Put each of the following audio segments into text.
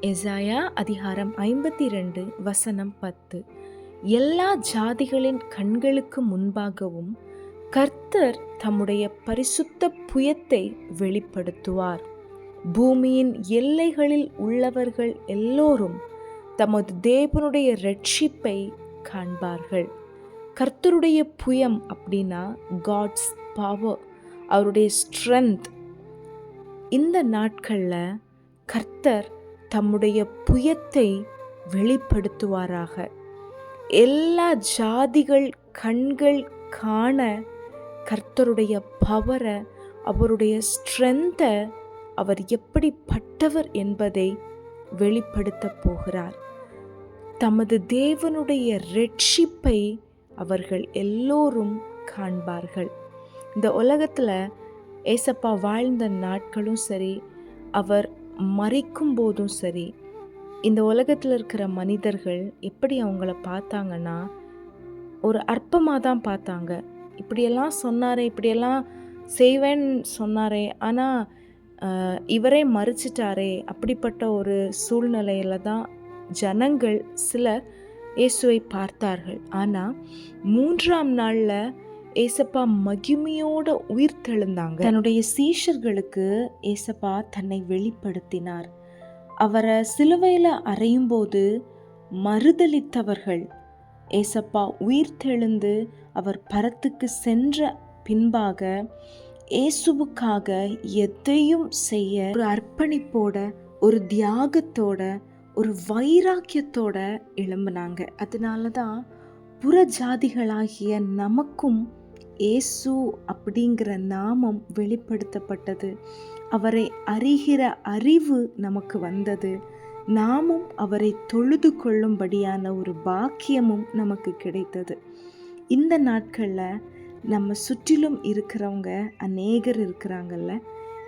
எசாயா அதிகாரம் ஐம்பத்தி ரெண்டு வசனம் பத்து. எல்லா ஜாதிகளின் கண்களுக்கு முன்பாகவும் கர்த்தர் தம்முடைய பரிசுத்த புயத்தை வெளிப்படுத்துவார். பூமியின் எல்லைகளில் உள்ளவர்கள் எல்லோரும் தமது தேவனுடைய ரட்சிப்பை காண்பார்கள். கர்த்தருடைய புயம் அப்படின்னா காட்ஸ் பவர் அவருடைய ஸ்ட்ரென்த் இந்த நாட்களில் கர்த்தர் தம்முடைய புயத்தை வெளிப்படுத்துவாராக. எல்லா ஜாதிகள் கண்கள் காண கர்த்தருடைய பவரை அவருடைய ஸ்ட்ரென்த்தை அவர் எப்படிப்பட்டவர் என்பதை வெளிப்படுத்த போகிறார். தமது தேவனுடைய ரட்சிப்பை அவர்கள் எல்லோரும் காண்பார்கள். இந்த உலகத்தில் ஏசப்பா வாழ்ந்த நாட்களும் சரி அவர் மறைக்கும் போதும் சரி இந்த உலகத்தில் இருக்கிற மனிதர்கள் எப்படி அவங்கள பார்த்தாங்கன்னா ஒரு அற்பமாக தான் பார்த்தாங்க. இப்படியெல்லாம் சொன்னாரே இப்படியெல்லாம் செய்வேன்னு சொன்னாரே ஆனால் இவரே மறிச்சிட்டாரே அப்படிப்பட்ட ஒரு சூழ்நிலையில் தான் ஜனங்கள் சிலர் இயேசுவை பார்த்தார்கள். ஆனால் மூன்றாம் நாளில் ஏசப்பா மகிமையோட உயிர்த்தெழுந்தாங்க தன்னுடைய சீஷர்களுக்கு ஏசப்பா தன்னை வெளிப்படுத்தினார். அவரை சிலுவையில் அறையும் போது மறுதளித்தவர்கள் ஏசப்பா உயிர்த்தெழுந்து அவர் பரத்துக்கு சென்ற பின்பாக இயேசுவுக்காக எதையும் செய்ய ஒரு அர்ப்பணிப்போட ஒரு தியாகத்தோட ஒரு வைராக்கியத்தோட எழும்பினாங்க. அதனால தான் புற ஜாதிகளாகிய நமக்கும் இயேசு அப்படிங்கிற நாமம் வெளிப்படுத்தப்பட்டது. அவரை அறிகிற அறிவு நமக்கு வந்தது. நாமும் அவரை தொழுது கொள்ளும்படியான ஒரு பாக்கியமும் நமக்கு கிடைத்தது. இந்த நாட்களில் நம்ம சுற்றிலும் இருக்கிறவங்க அநேகர் இருக்கிறாங்கல்ல.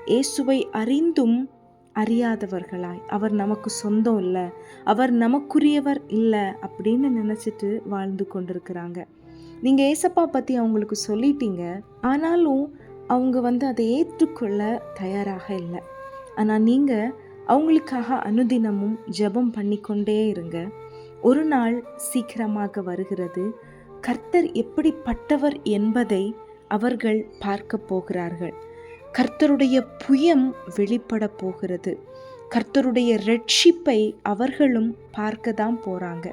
இயேசுவை அறிந்தும் அறியாதவர்களாய். அவர் நமக்கு சொந்தம் இல்லை. அவர் நமக்குரியவர் இல்லை அப்படின்னு நினச்சிட்டு வாழ்ந்து கொண்டிருக்கிறாங்க. நீங்கள் ஏசப்பா பற்றி அவங்களுக்கு சொல்லிட்டீங்க. ஆனாலும் அவங்க வந்து அதை ஏற்றுக்கொள்ள தயாராக இல்லை. ஆனால் நீங்கள் அவங்களுக்காக அனுதினமும் ஜெபம் பண்ணிக்கொண்டே இருங்க. ஒரு நாள் சீக்கிரமாக வருகிறது. கர்த்தர் எப்படிப்பட்டவர் என்பதை அவர்கள் பார்க்க போகிறார்கள். கர்த்தருடைய புயம் வெளிப்பட போகிறது. கர்த்தருடைய ரட்சிப்பை அவர்களும் பார்க்க தான் போகிறாங்க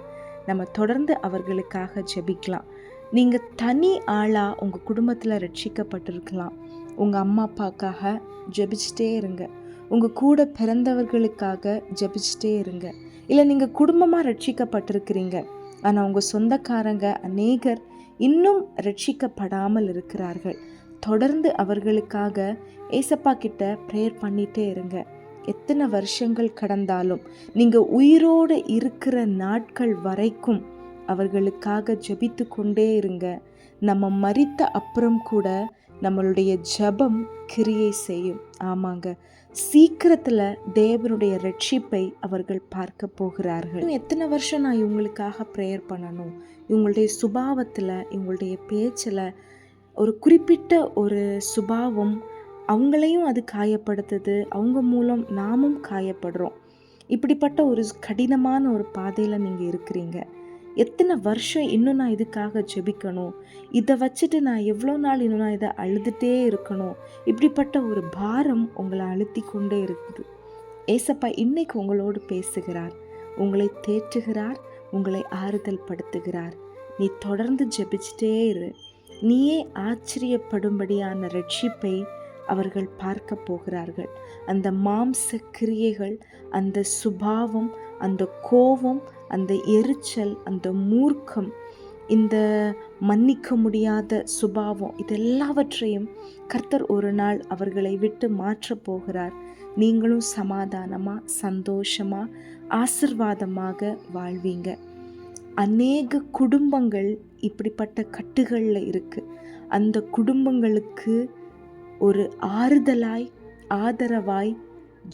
நம்ம தொடர்ந்து அவர்களுக்காக ஜெபிக்கலாம். நீங்கள் தனி ஆளாக உங்கள் குடும்பத்தில் ரட்சிக்கப்பட்டிருக்கலாம். உங்கள் அம்மா அப்பாக்காக ஜெபிச்சிட்டே இருங்க. உங்கள் கூட பிறந்தவர்களுக்காக ஜெபிச்சிட்டே இருங்க. இல்லை நீங்கள் குடும்பமாக ரட்சிக்கப்பட்டிருக்கிறீங்க. ஆனால் உங்கள் சொந்தக்காரங்க அநேகர் இன்னும் ரட்சிக்கப்படாமல் இருக்கிறார்கள். தொடர்ந்து அவர்களுக்காக ஏசப்பா கிட்ட ப்ரேயர் பண்ணிகிட்டே இருங்க. எத்தனை வருஷங்கள் கடந்தாலும் நீங்கள் உயிரோடு இருக்கிற நாட்கள் வரைக்கும் அவர்களுக்காக ஜபித்து கொண்டே இருங்க. நம்ம மறித்த அப்புறம் கூட நம்மளுடைய ஜபம் கிரியை செய்யும். ஆமாங்க. சீக்கிரத்தில் தேவனுடைய ரட்சிப்பை அவர்கள் பார்க்க போகிறார்கள். எத்தனை வருஷம் நான் இவங்களுக்காக ப்ரேயர் பண்ணணும்? இவங்களுடைய சுபாவத்தில் இவங்களுடைய பேச்சில் ஒரு குறிப்பிட்ட ஒரு சுபாவம் அவங்களையும் அது காயப்படுத்துது. அவங்க மூலம் நாமும் காயப்படுறோம். இப்படிப்பட்ட ஒரு கடினமான ஒரு பாதையில் நீங்கள் இருக்கிறீங்க. எத்தனை வருஷம் இன்னும் நான் இதுக்காக ஜெபிக்கணும்? இதை வச்சுட்டு நான் எவ்வளோ நாள் இன்னும் நான் இதை அழுதுகிட்டே இருக்கணும்? இப்படிப்பட்ட ஒரு பாரம் உங்களை அழுத்தி கொண்டே இருக்குது. ஏசப்பா இன்னைக்கு உங்களோடு பேசுகிறார். உங்களை தேற்றுகிறார். உங்களை ஆறுதல் படுத்துகிறார். நீ தொடர்ந்து ஜெபிச்சிட்டே இரு. நீயே ஆச்சரியப்படும்படியான ரட்சிப்பை அவர்கள் பார்க்க போகிறார்கள். அந்த மாம்ச கிரியைகள் அந்த சுபாவம் அந்த கோபம் அந்த எரிச்சல் அந்த மூர்க்கம் இந்த மன்னிக்க முடியாத சுபாவம் இதெல்லாவற்றையும் கர்த்தர் ஒரு நாள் அவர்களை விட்டு மாற்றப் போகிறார். நீங்களும் சமாதானமாக சந்தோஷமாக ஆசிர்வாதமாக வாழ்வீங்க. அநேக குடும்பங்கள் இப்படிப்பட்ட கட்டுகளில் இருக்குது அந்த குடும்பங்களுக்கு ஒரு ஆறுதலாய் ஆதரவாய்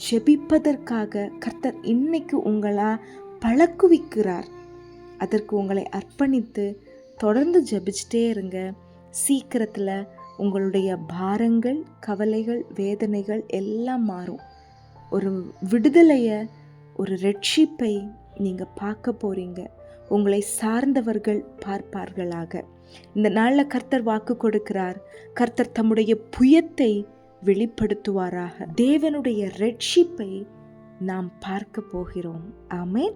ஜெபிப்பதற்காக கர்த்தர் இன்னைக்கு உங்களா பழக்குவிக்கிறார். அதற்கு உங்களை அர்ப்பணித்து தொடர்ந்து ஜபிச்சிட்டே இருங்க. சீக்கிரத்தில் உங்களுடைய பாரங்கள் கவலைகள் வேதனைகள் எல்லாம் மாறும். ஒரு விடுதலையை ஒரு ரட்சிப்பை நீங்கள் பார்க்க போறீங்க. உங்களை சார்ந்தவர்கள் பார்ப்பார்களாக. இந்த நாளில் கர்த்தர் வாக்கு கொடுக்கிறார். கர்த்தர் தம்முடைய புயத்தை வெளிப்படுத்துவாராக. தேவனுடைய ரட்சிப்பை நாம் பார்க்க போகிறோம். ஆமேன்.